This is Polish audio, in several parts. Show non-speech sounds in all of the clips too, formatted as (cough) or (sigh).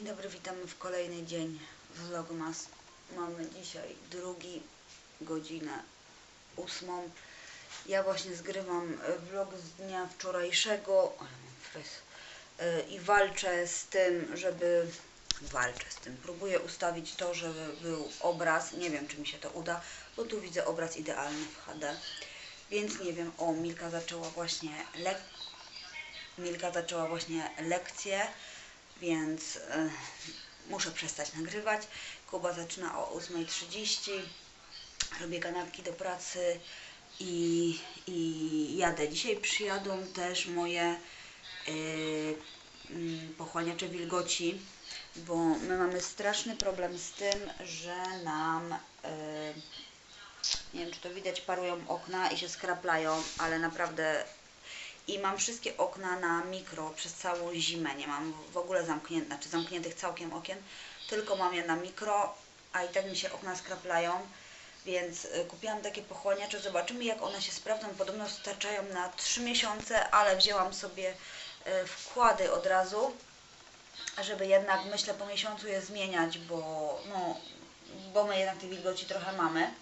Dzień dobry, witamy w kolejny dzień Vlogmas. Mamy dzisiaj drugi, godzinę ósmą. Ja właśnie zgrywam e, vlog z dnia wczorajszego. E, i walczę z tym, żeby... Walczę z tym. Próbuję ustawić to, żeby był obraz. Nie wiem, czy mi się to uda, bo tu widzę obraz idealny w HD. Więc nie wiem, o, Milka zaczęła właśnie lek... Milka zaczęła właśnie lekcję więc e, muszę przestać nagrywać. Kuba zaczyna o 8.30. Robię kanapki do pracy i, i jadę. Dzisiaj przyjadą też moje e, mm, pochłaniacze wilgoci, bo my mamy straszny problem z tym, że nam e, nie wiem czy to widać, parują okna i się skraplają, ale naprawdę i mam wszystkie okna na mikro przez całą zimę. Nie mam w ogóle zamkniętych, znaczy zamkniętych całkiem okien, tylko mam je na mikro, a i tak mi się okna skraplają. Więc y, kupiłam takie pochłaniacze, zobaczymy jak one się sprawdzą. Podobno starczają na 3 miesiące, ale wzięłam sobie y, wkłady od razu, żeby jednak myślę po miesiącu je zmieniać, bo, no, bo my jednak tej wilgoci trochę mamy.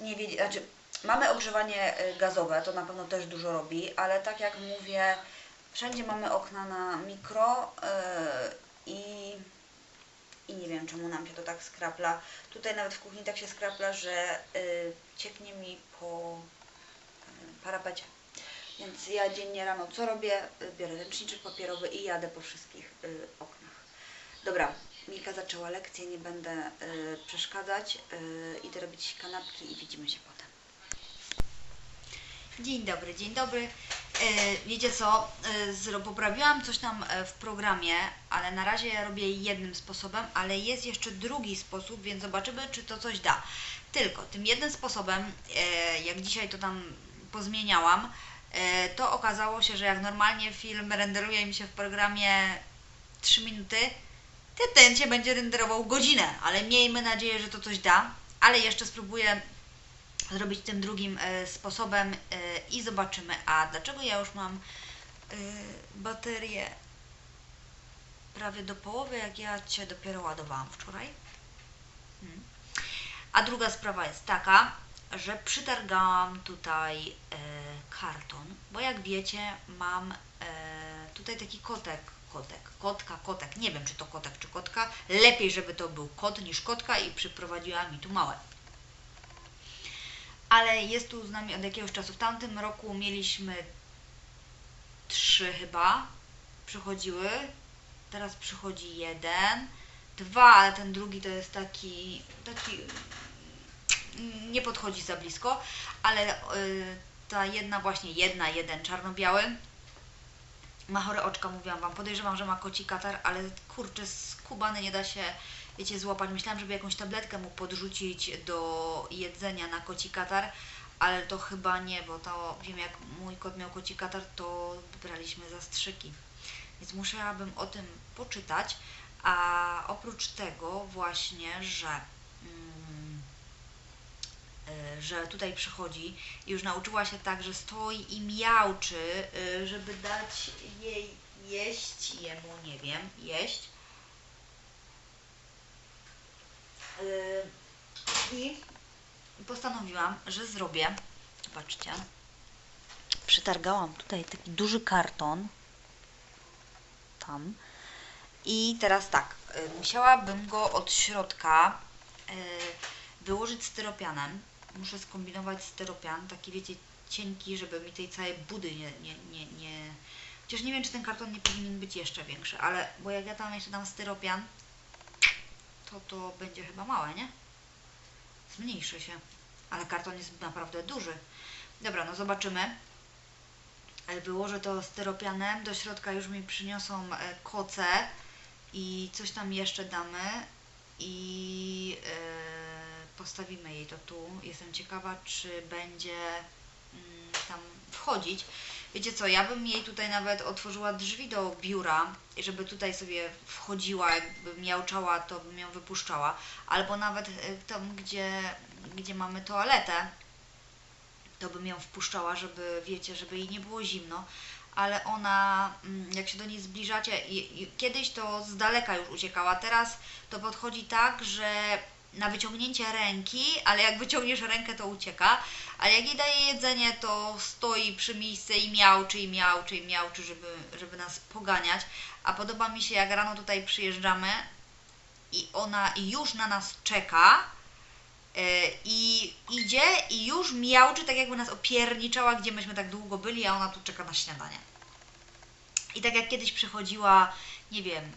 Nie wiedz, znaczy Mamy ogrzewanie y, gazowe, to na pewno też dużo robi, ale tak jak mówię, wszędzie mamy okna na mikro yy, i, i nie wiem czemu nam się to tak skrapla. Tutaj nawet w kuchni tak się skrapla, że yy, cieknie mi po parapecie. Więc ja dziennie rano co robię? Y, Biorę ręczniczek papierowy i jadę po wszystkich y, oknach. Dobra, Milka zaczęła lekcję, nie będę y, przeszkadzać. Y, idę robić kanapki i widzimy się potem. Dzień dobry, dzień dobry. E, wiecie co, e, poprawiłam coś tam e, w programie, ale na razie ja robię jednym sposobem, ale jest jeszcze drugi sposób, więc zobaczymy, czy to coś da. Tylko tym jednym sposobem, jak dzisiaj to tam pozmieniałam, to okazało się, że jak normalnie film renderuje mi się w programie 3 minuty, to ten się będzie renderował godzinę, ale miejmy nadzieję, że to coś da. Ale jeszcze spróbuję zrobić tym drugim e, sposobem e, i zobaczymy. A dlaczego ja już mam e, baterię prawie do połowy, jak ja Cię dopiero ładowałam wczoraj? Hmm. A druga sprawa jest taka, że przytargałam tutaj karton, bo jak wiecie, mam tutaj taki kotek, kotek, kotka, kotek, nie wiem czy to kotek czy kotka, lepiej żeby to był kot niż kotka i przyprowadziła mi tu małe ale jest tu z nami od jakiegoś czasu. W tamtym roku mieliśmy trzy chyba, przychodziły. Teraz przychodzi jeden, dwa, ale ten drugi to jest taki, taki nie podchodzi za blisko, ale y, ta jedna właśnie, jedna, jeden czarno-biały ma chore oczka, mówiłam Wam. Podejrzewam, że ma koci katar, ale kurczę, skubany nie da się, wiecie, złapać. Myślałam, żeby jakąś tabletkę mu podrzucić do jedzenia na koci katar, ale to chyba nie, bo to wiem, jak mój kot miał koci katar, to braliśmy zastrzyki. Więc musiałabym o tym poczytać. A oprócz tego właśnie, że że tutaj przychodzi i już nauczyła się tak, że stoi i miałczy, y, żeby dać jej jeść, jemu nie wiem, jeść. Y, I postanowiłam, że zrobię, zobaczcie, przytargałam tutaj taki duży karton, tam, i teraz tak, musiałabym go od środka wyłożyć styropianem. Muszę skombinować styropian, taki wiecie, cienki, żeby mi tej całej budy nie, nie, nie, nie... Chociaż nie wiem, czy ten karton nie powinien być jeszcze większy, ale, bo jak ja tam jeszcze dam styropian, to to będzie chyba małe, nie? Zmniejszy się. Ale karton jest naprawdę duży. Dobra, no zobaczymy. Wyłożę to styropianem. Do środka już mi przyniosą e, koce i coś tam jeszcze damy i e, postawimy jej to tu. Jestem ciekawa, czy będzie mm, tam wchodzić. Wiecie co, ja bym jej tutaj nawet otworzyła drzwi do biura, żeby tutaj sobie wchodziła, jakby miałczała, to bym ją wypuszczała. Albo nawet e, tam, gdzie, gdzie mamy toaletę, to bym ją wpuszczała, żeby, wiecie, żeby jej nie było zimno. ale ona, mm, jak się do niej zbliżacie, kiedyś to z daleka już uciekała, teraz to podchodzi tak, że na wyciągnięcie ręki, ale jak wyciągniesz rękę, to ucieka, ale jak jej daje jedzenie, to stoi przy miejscu i miałczy, i miałczy, i miałczy, żeby, żeby nas poganiać. A podoba mi się, jak rano tutaj przyjeżdżamy i ona już na nas czeka, e, i idzie i już miałczy, tak jakby nas opierniczała, gdzie myśmy tak długo byli, a ona tu czeka na śniadanie. I tak jak kiedyś przychodziła, nie wiem,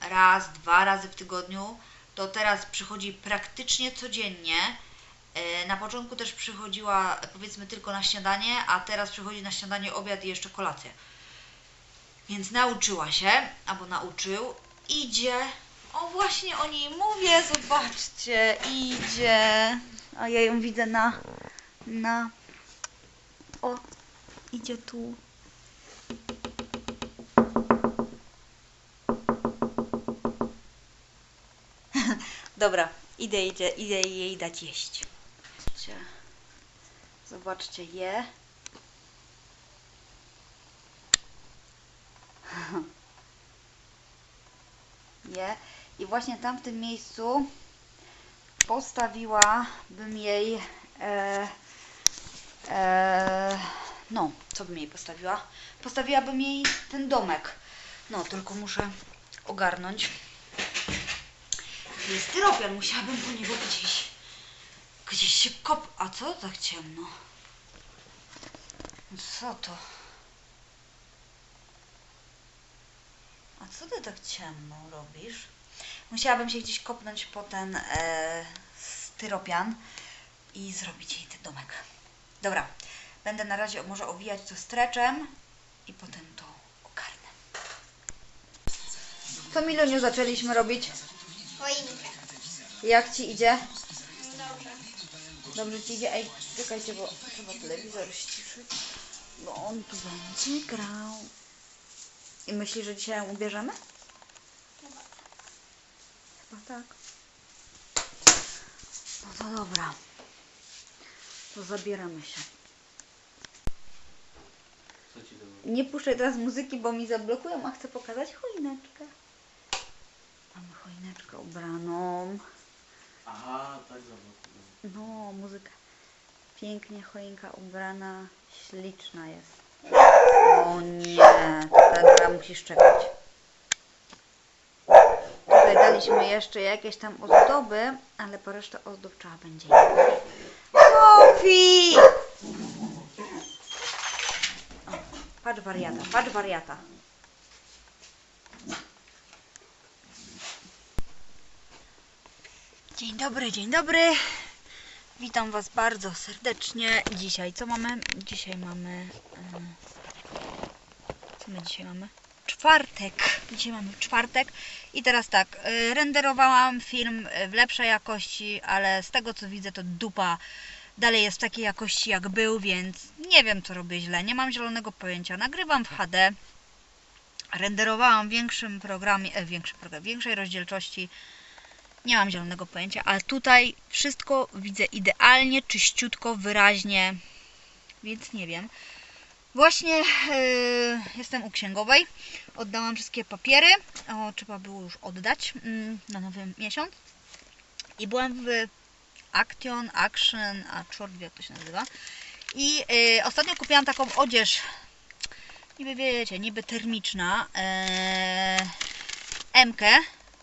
raz, dwa razy w tygodniu, to teraz przychodzi praktycznie codziennie. E, Na początku też przychodziła powiedzmy tylko na śniadanie, a teraz przychodzi na śniadanie, obiad i jeszcze kolację. Więc nauczyła się, albo nauczył, idzie. O właśnie o niej mówię, zobaczcie, idzie. A ja ją widzę na, na, o, idzie tu. Dobra, idę, idę, idę jej dać jeść. Zobaczcie, zobaczcie je. (laughs) Je. I właśnie tam w tym miejscu postawiłabym jej e, e, no, co bym jej postawiła? Postawiłabym jej ten domek. No, tylko muszę ogarnąć. Jest styropian, musiałabym po niego gdzieś, gdzieś się kop... A co tak ciemno? No Co to? A co ty tak ciemno robisz? Musiałabym się gdzieś kopnąć po ten e, styropian i zrobić jej ten domek. Dobra, będę na razie może owijać to streczem i potem to ogarnę. Co Miluniu zaczęliśmy robić? Choinkę. Jak ci idzie? Dobrze. Dobrze ci idzie? Ej, czekajcie, bo trzeba telewizor ściszyć, bo on tu będzie grał. I myślisz, że dzisiaj ją ubierzemy? Chyba tak. No to dobra. To zabieramy się. Co ci dało? Nie puszczaj teraz muzyki, bo mi zablokują, a chcę pokazać choineczkę. Choineczkę ubraną. Aha, tak zobacz. No, muzyka. Pięknie choinka ubrana, śliczna jest. O nie, Tadra musisz czekać. Tutaj daliśmy jeszcze jakieś tam ozdoby, ale po resztę ozdób trzeba będzie jechać. Sofi! O, Patrz wariata, patrz wariata. Dzień dobry, dzień dobry. Witam Was bardzo serdecznie. Dzisiaj co mamy? Dzisiaj mamy. e, Co my dzisiaj mamy? Czwartek. Dzisiaj mamy czwartek. I teraz tak, e, renderowałam film w lepszej jakości, ale z tego co widzę to dupa dalej jest w takiej jakości jak był, więc nie wiem co robię źle. Nie mam zielonego pojęcia. Nagrywam w HD. Renderowałam w większym programie, e, w większym programie, większej rozdzielczości. Nie mam zielonego pojęcia, ale tutaj wszystko widzę idealnie, czyściutko, wyraźnie, więc nie wiem. Właśnie yy, jestem u księgowej, oddałam wszystkie papiery, o, trzeba było już oddać mm, na nowy miesiąc. I byłam w Action, Action, a czort wie jak to się nazywa. I yy, ostatnio kupiłam taką odzież, niby wiecie, niby termiczna, yy, MK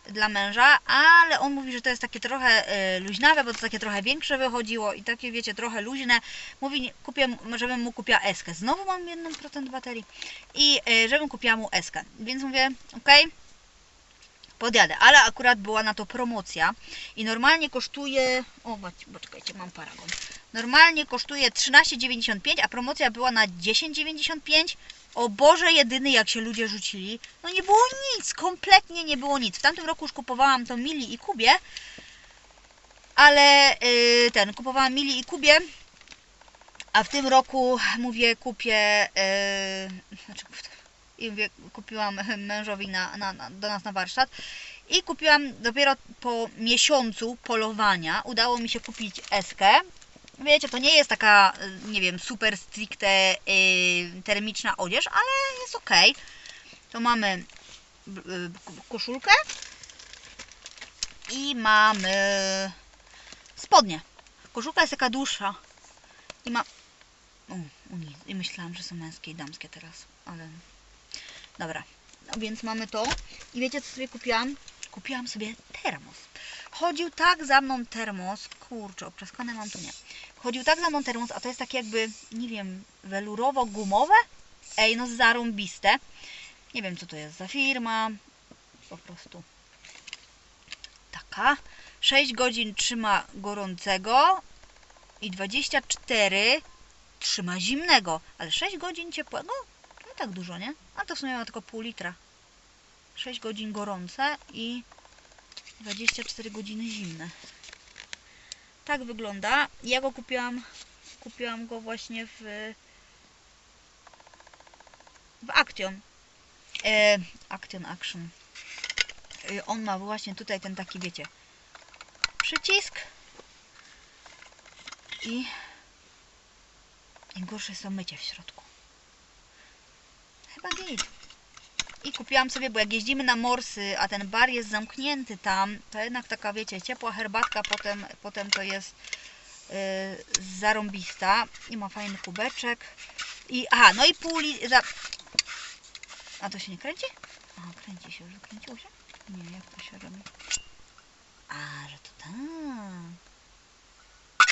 dla męża, ale on mówi, że to jest takie trochę e, luźnawe, bo to takie trochę większe wychodziło i takie wiecie, trochę luźne. Mówi, kupię, mu- żebym mu kupiła eskę. Znowu mam 1% baterii i e, żebym kupiła mu eskę. Więc mówię, ok, podjadę, ale akurat była na to promocja i normalnie kosztuje, o, bacz- bo czekajcie, mam paragon. Normalnie kosztuje 13,95, a promocja była na 10,95. O Boże, jedyny jak się ludzie rzucili. No nie było nic, kompletnie nie było nic. W tamtym roku już kupowałam to Mili i Kubie, ale yy, ten, kupowałam Mili i Kubie, a w tym roku mówię, kupię, yy, znaczy, i mówię, kupiłam mężowi na, na, na, do nas na warsztat i kupiłam dopiero po miesiącu polowania, udało mi się kupić eskę Wiecie, to nie jest taka, y, nie wiem, super stricte y, termiczna odzież, ale jest ok. To mamy y, koszulkę i mamy spodnie. Koszulka jest taka dłuższa i ma... O, o nie, i myślałam, że są męskie i damskie teraz, ale... Dobra, no więc mamy to. I wiecie, co sobie kupiłam? Kupiłam sobie termos. Chodził tak za mną termos, kurczę, oprzaskane mam tu nie. Chodził tak za mną termos, a to jest takie jakby, nie wiem, welurowo-gumowe? Ej, no zarąbiste. Nie wiem, co to jest za firma. Po prostu taka. 6 godzin trzyma gorącego i 24 trzyma zimnego. Ale 6 godzin ciepłego? Nie tak dużo, nie? A to w sumie ma tylko pół litra. 6 godzin gorące i 24 godziny zimne. Tak wygląda. Ja go kupiłam, kupiłam go właśnie w w Action. E, Action Action. E, on ma właśnie tutaj ten taki, wiecie, przycisk i najgorsze są mycie w środku. Chyba git. I kupiłam sobie, bo jak jeździmy na morsy, a ten bar jest zamknięty tam, to jednak taka, wiecie, ciepła herbatka potem, potem to jest yy, zarąbista. I ma fajny kubeczek. I, aha, no i pół litra... A to się nie kręci? Aha, kręci się, że kręciło się? Nie, jak to się robi? A, że to tak.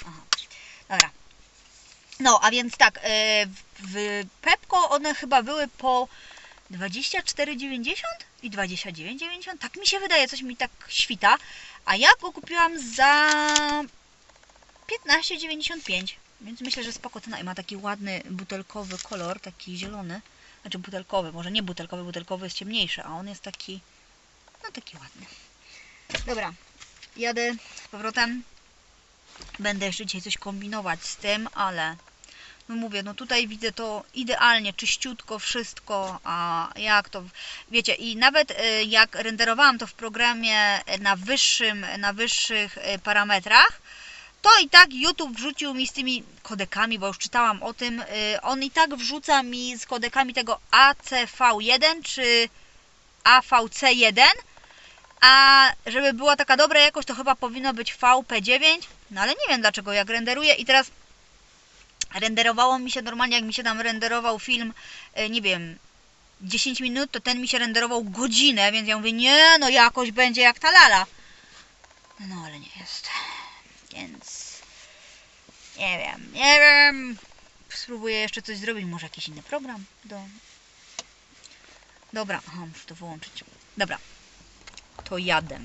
Aha, dobra. No, a więc tak, w, w Pepko one chyba były po 24,90 i 29,90. Tak mi się wydaje, coś mi tak świta. A ja go kupiłam za 15,95. Więc myślę, że spoko cena i ma taki ładny butelkowy kolor, taki zielony. Znaczy butelkowy, może nie butelkowy, butelkowy jest ciemniejszy, a on jest taki, no taki ładny. Dobra, jadę z powrotem. Będę jeszcze dzisiaj coś kombinować z tym, ale no mówię, no tutaj widzę to idealnie, czyściutko wszystko, a jak to, wiecie, i nawet y, jak renderowałam to w programie na wyższym, na wyższych y, parametrach, to i tak YouTube wrzucił mi z tymi kodekami, bo już czytałam o tym, y, on i tak wrzuca mi z kodekami tego ACV1 czy AVC1, a żeby była taka dobra jakość, to chyba powinno być VP9, no ale nie wiem dlaczego, jak renderuję i teraz renderowało mi się normalnie, jak mi się tam renderował film, e, nie wiem, 10 minut, to ten mi się renderował godzinę, więc ja mówię, nie, no jakoś będzie jak ta lala. No ale nie jest. Więc nie wiem, nie wiem. Spróbuję jeszcze coś zrobić, może jakiś inny program do... Dobra, aha, muszę to wyłączyć. Dobra, to jadę.